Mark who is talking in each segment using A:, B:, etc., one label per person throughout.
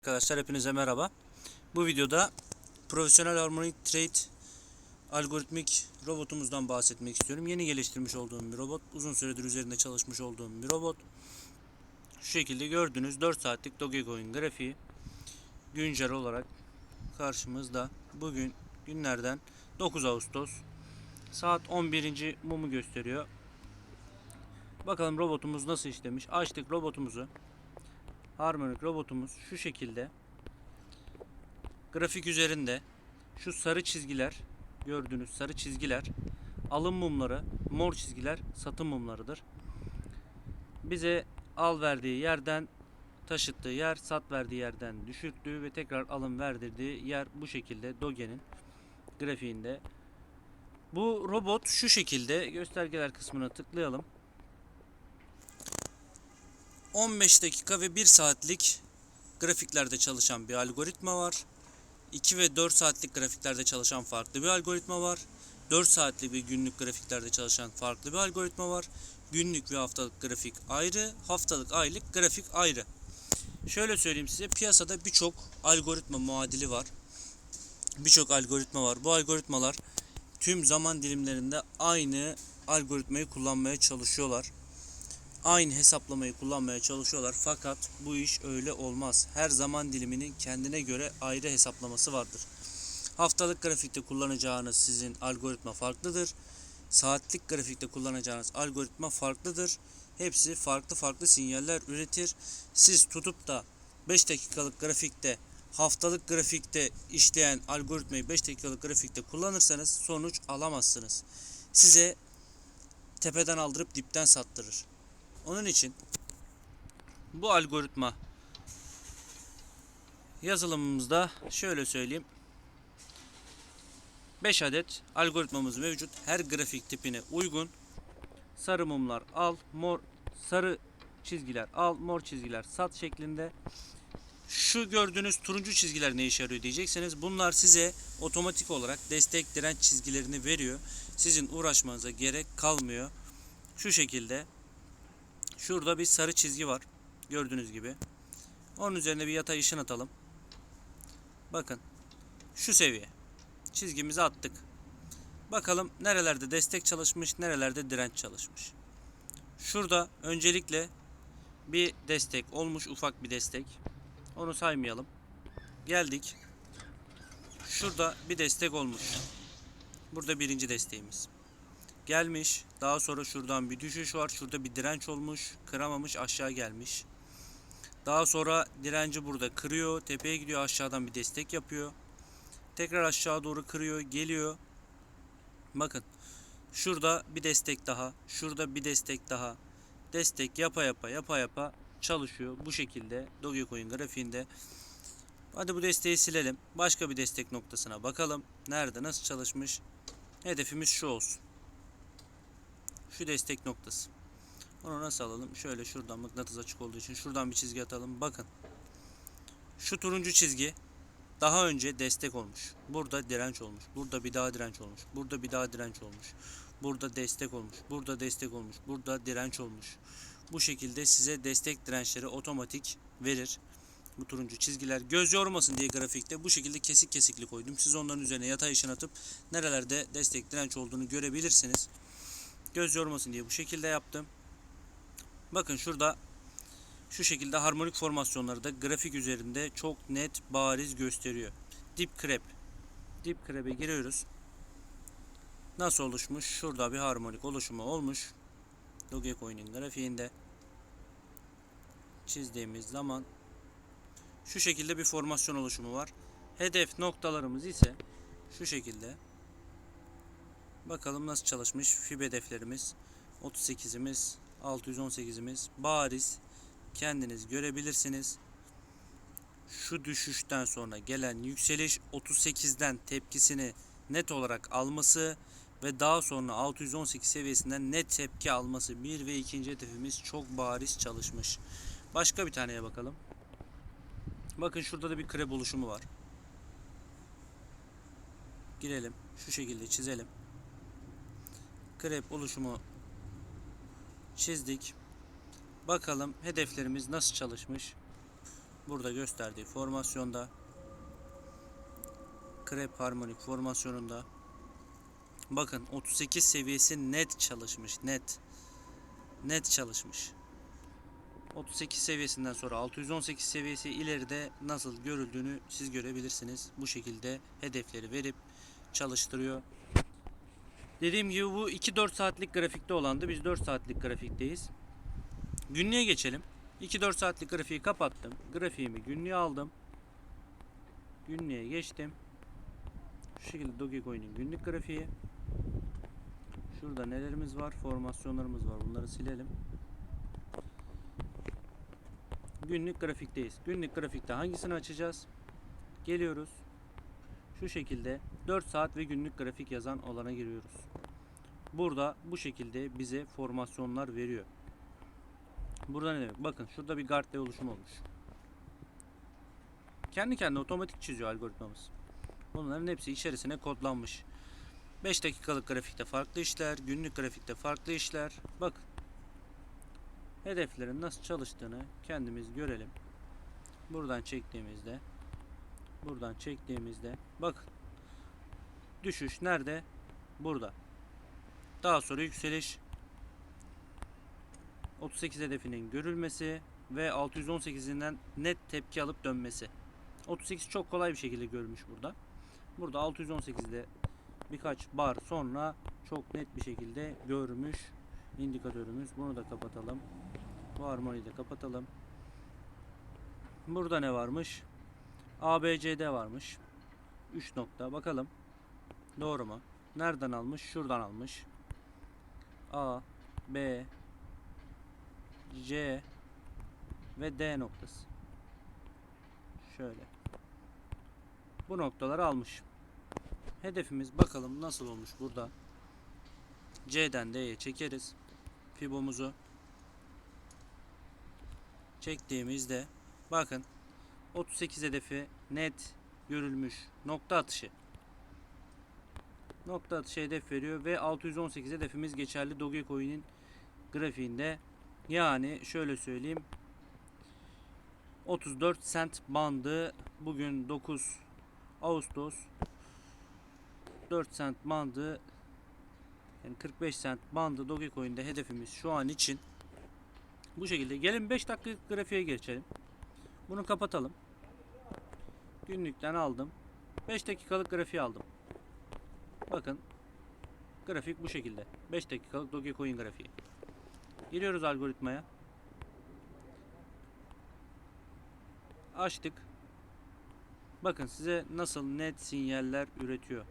A: Arkadaşlar hepinize merhaba. Bu videoda Profesyonel Harmonic Trade algoritmik robotumuzdan bahsetmek istiyorum. Yeni geliştirmiş olduğum bir robot. Uzun süredir üzerinde çalışmış olduğum bir robot. Şu şekilde gördüğünüz 4 saatlik Dogecoin grafiği güncel olarak karşımızda. Bugün günlerden 9 Ağustos saat 11. mumu gösteriyor. Bakalım robotumuz nasıl işlemiş. Açtık robotumuzu. Harmonik robotumuz şu şekilde grafik üzerinde şu sarı çizgiler gördüğünüz sarı çizgiler alım mumları mor çizgiler satım mumlarıdır. Bize al verdiği yerden taşıttığı yer sat verdiği yerden düşürttüğü ve tekrar alım verdirdiği yer bu şekilde Doge'nin grafiğinde. Bu robot şu şekilde göstergeler kısmına tıklayalım. 15 dakika ve 1 saatlik grafiklerde çalışan bir algoritma var. 2 ve 4 saatlik grafiklerde çalışan farklı bir algoritma var. 4 saatlik ve günlük grafiklerde çalışan farklı bir algoritma var. Günlük ve haftalık grafik ayrı, haftalık aylık grafik ayrı. Şöyle söyleyeyim size piyasada birçok algoritma muadili var. Birçok algoritma var. Bu algoritmalar tüm zaman dilimlerinde aynı algoritmayı kullanmaya çalışıyorlar aynı hesaplamayı kullanmaya çalışıyorlar. Fakat bu iş öyle olmaz. Her zaman diliminin kendine göre ayrı hesaplaması vardır. Haftalık grafikte kullanacağınız sizin algoritma farklıdır. Saatlik grafikte kullanacağınız algoritma farklıdır. Hepsi farklı farklı sinyaller üretir. Siz tutup da 5 dakikalık grafikte haftalık grafikte işleyen algoritmayı 5 dakikalık grafikte kullanırsanız sonuç alamazsınız. Size tepeden aldırıp dipten sattırır. Onun için bu algoritma yazılımımızda şöyle söyleyeyim 5 adet algoritmamız mevcut. Her grafik tipine uygun. Sarı mumlar al, mor sarı çizgiler al, mor çizgiler sat şeklinde. Şu gördüğünüz turuncu çizgiler ne işe yarıyor diyecekseniz bunlar size otomatik olarak destek direnç çizgilerini veriyor. Sizin uğraşmanıza gerek kalmıyor. Şu şekilde Şurada bir sarı çizgi var. Gördüğünüz gibi. Onun üzerine bir yatay ışın atalım. Bakın. Şu seviye. Çizgimizi attık. Bakalım nerelerde destek çalışmış, nerelerde direnç çalışmış. Şurada öncelikle bir destek olmuş, ufak bir destek. Onu saymayalım. Geldik. Şurada bir destek olmuş. Burada birinci desteğimiz gelmiş. Daha sonra şuradan bir düşüş var. Şurada bir direnç olmuş. Kıramamış aşağı gelmiş. Daha sonra direnci burada kırıyor. Tepeye gidiyor aşağıdan bir destek yapıyor. Tekrar aşağı doğru kırıyor. Geliyor. Bakın. Şurada bir destek daha. Şurada bir destek daha. Destek yapa yapa yapa yapa çalışıyor. Bu şekilde Dogecoin grafiğinde. Hadi bu desteği silelim. Başka bir destek noktasına bakalım. Nerede nasıl çalışmış? Hedefimiz şu olsun şu destek noktası. Onu nasıl alalım? Şöyle şuradan mıknatıs açık olduğu için şuradan bir çizgi atalım. Bakın. Şu turuncu çizgi daha önce destek olmuş. Burada direnç olmuş. Burada bir daha direnç olmuş. Burada bir daha direnç olmuş. Burada destek olmuş. Burada destek olmuş. Burada direnç olmuş. Bu şekilde size destek dirençleri otomatik verir. Bu turuncu çizgiler göz yormasın diye grafikte bu şekilde kesik kesikli koydum. Siz onların üzerine yatay ışın atıp nerelerde destek direnç olduğunu görebilirsiniz. Göz yormasın diye bu şekilde yaptım. Bakın şurada şu şekilde harmonik formasyonları da grafik üzerinde çok net bariz gösteriyor. Dip krep. Dip krebe giriyoruz. Nasıl oluşmuş? Şurada bir harmonik oluşumu olmuş. Dogecoin'in grafiğinde çizdiğimiz zaman şu şekilde bir formasyon oluşumu var. Hedef noktalarımız ise şu şekilde Bakalım nasıl çalışmış. FIB hedeflerimiz 38'imiz, 618'imiz bariz kendiniz görebilirsiniz. Şu düşüşten sonra gelen yükseliş 38'den tepkisini net olarak alması ve daha sonra 618 seviyesinden net tepki alması. Bir ve ikinci hedefimiz çok bariz çalışmış. Başka bir taneye bakalım. Bakın şurada da bir krep oluşumu var. Girelim. Şu şekilde çizelim krep oluşumu çizdik. Bakalım hedeflerimiz nasıl çalışmış. burada gösterdiği formasyonda krep harmonik formasyonunda bakın 38 seviyesi net çalışmış net net çalışmış 38 seviyesinden sonra 618 seviyesi ileride nasıl görüldüğünü siz görebilirsiniz bu şekilde hedefleri verip çalıştırıyor dediğim gibi bu 2-4 saatlik grafikte olandı biz 4 saatlik grafikteyiz günlüğe geçelim 2-4 saatlik grafiği kapattım grafiğimi günlüğe aldım günlüğe geçtim şu şekilde Dogecoin'in günlük grafiği. Şurada nelerimiz var? Formasyonlarımız var. Bunları silelim. Günlük grafikteyiz. Günlük grafikte hangisini açacağız? Geliyoruz. Şu şekilde 4 saat ve günlük grafik yazan olana giriyoruz. Burada bu şekilde bize formasyonlar veriyor. Burada ne demek? Bakın şurada bir guard oluşumu olmuş. Kendi kendine otomatik çiziyor algoritmamız. Bunların hepsi içerisine kodlanmış. 5 dakikalık grafikte farklı işler, günlük grafikte farklı işler. Bakın. Hedeflerin nasıl çalıştığını kendimiz görelim. Buradan çektiğimizde buradan çektiğimizde bakın. Düşüş nerede? Burada. Daha sonra yükseliş 38 hedefinin görülmesi ve 618'inden net tepki alıp dönmesi. 38 çok kolay bir şekilde görmüş burada. Burada 618'de birkaç bar sonra çok net bir şekilde görmüş indikatörümüz. Bunu da kapatalım. Bu harmoniyi de kapatalım. Burada ne varmış? ABCD varmış. 3 nokta. Bakalım. Doğru mu? Nereden almış? Şuradan almış. A, B, C ve D noktası. Şöyle. Bu noktaları almış. Hedefimiz bakalım nasıl olmuş burada. C'den D'ye çekeriz. Fibomuzu çektiğimizde bakın 38 hedefi net görülmüş nokta atışı. Nokta atışı hedef veriyor ve 618 hedefimiz geçerli Dogecoin'in grafiğinde. Yani şöyle söyleyeyim 34 cent bandı bugün 9 Ağustos 4 cent bandı yani 45 cent bandı Dogecoin'de hedefimiz şu an için bu şekilde. Gelin 5 dakikalık grafiğe geçelim. Bunu kapatalım. Günlükten aldım. 5 dakikalık grafiği aldım. Bakın grafik bu şekilde. 5 dakikalık Dogecoin grafiği. Giriyoruz algoritmaya. Açtık. Bakın size nasıl net sinyaller üretiyor.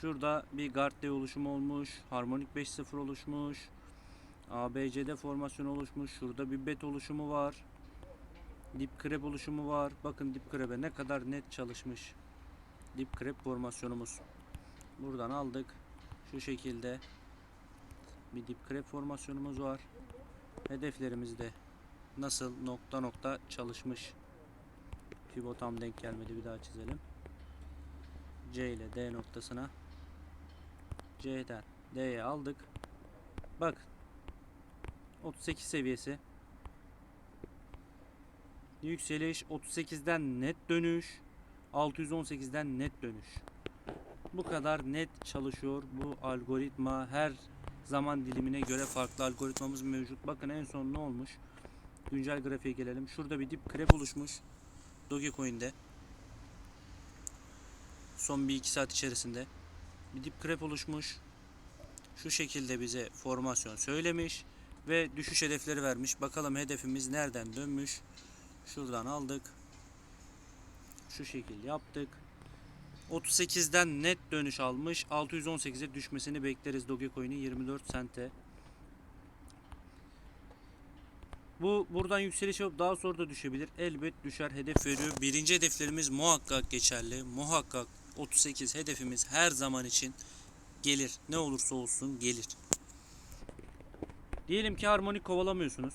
A: Şurada bir guard oluşumu olmuş. Harmonik 5.0 oluşmuş. ABCD formasyon oluşmuş. Şurada bir bet oluşumu var. Dip krep oluşumu var. Bakın dip krebe ne kadar net çalışmış. Dip krep formasyonumuz. Buradan aldık. Şu şekilde bir dip krep formasyonumuz var. Hedeflerimizde nasıl nokta nokta çalışmış. Fibo tam denk gelmedi. Bir daha çizelim. C ile D noktasına C'den D'ye aldık. Bak 38 seviyesi yükseliş 38'den net dönüş 618'den net dönüş bu kadar net çalışıyor bu algoritma her zaman dilimine göre farklı algoritmamız mevcut bakın en son ne olmuş güncel grafiğe gelelim şurada bir dip krep oluşmuş Dogecoin'de son 1-2 saat içerisinde bir dip krep oluşmuş. Şu şekilde bize formasyon söylemiş ve düşüş hedefleri vermiş. Bakalım hedefimiz nereden dönmüş. Şuradan aldık. Şu şekil yaptık. 38'den net dönüş almış. 618'e düşmesini bekleriz Dogecoin'in 24 sente. Bu buradan yükseliş yapıp daha sonra da düşebilir. Elbet düşer hedef veriyor. Birinci hedeflerimiz muhakkak geçerli. Muhakkak 38 hedefimiz her zaman için gelir. Ne olursa olsun gelir. Diyelim ki harmonik kovalamıyorsunuz.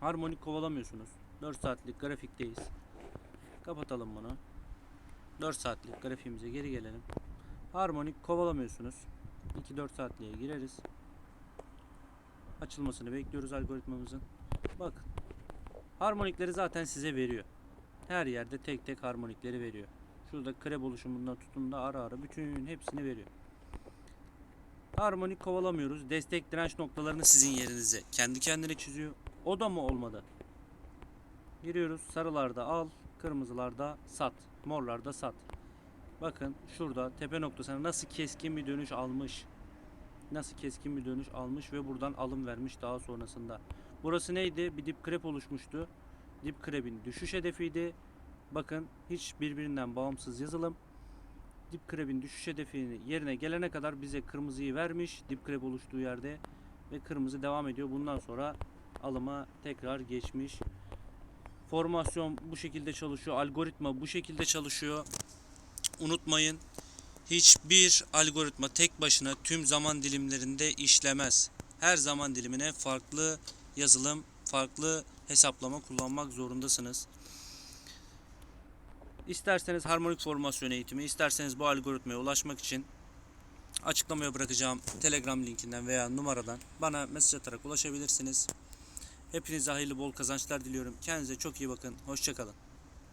A: Harmonik kovalamıyorsunuz. 4 saatlik grafikteyiz. Kapatalım bunu. 4 saatlik grafiğimize geri gelelim. Harmonik kovalamıyorsunuz. 2-4 saatliğe gireriz. Açılmasını bekliyoruz algoritmamızın. Bakın. Harmonikleri zaten size veriyor. Her yerde tek tek harmonikleri veriyor. Şurada krep oluşumundan tutun da ara ara bütün hepsini veriyor. Harmonik kovalamıyoruz. Destek direnç noktalarını sizin yerinize kendi kendine çiziyor. O da mı olmadı? Giriyoruz. Sarılarda al, kırmızılarda sat, morlarda sat. Bakın şurada tepe noktasına nasıl keskin bir dönüş almış. Nasıl keskin bir dönüş almış ve buradan alım vermiş daha sonrasında. Burası neydi? Bir dip krep oluşmuştu. Dip krebin düşüş hedefiydi. Bakın hiç birbirinden bağımsız yazılım. Dip krebin düşüş hedefini yerine gelene kadar bize kırmızıyı vermiş. Dip krep oluştuğu yerde ve kırmızı devam ediyor. Bundan sonra alıma tekrar geçmiş. Formasyon bu şekilde çalışıyor. Algoritma bu şekilde çalışıyor. Unutmayın hiçbir algoritma tek başına tüm zaman dilimlerinde işlemez. Her zaman dilimine farklı yazılım, farklı hesaplama kullanmak zorundasınız. İsterseniz harmonik formasyon eğitimi, isterseniz bu algoritmaya ulaşmak için açıklamaya bırakacağım Telegram linkinden veya numaradan bana mesaj atarak ulaşabilirsiniz. Hepinize hayırlı bol kazançlar diliyorum. Kendinize çok iyi bakın. Hoşçakalın.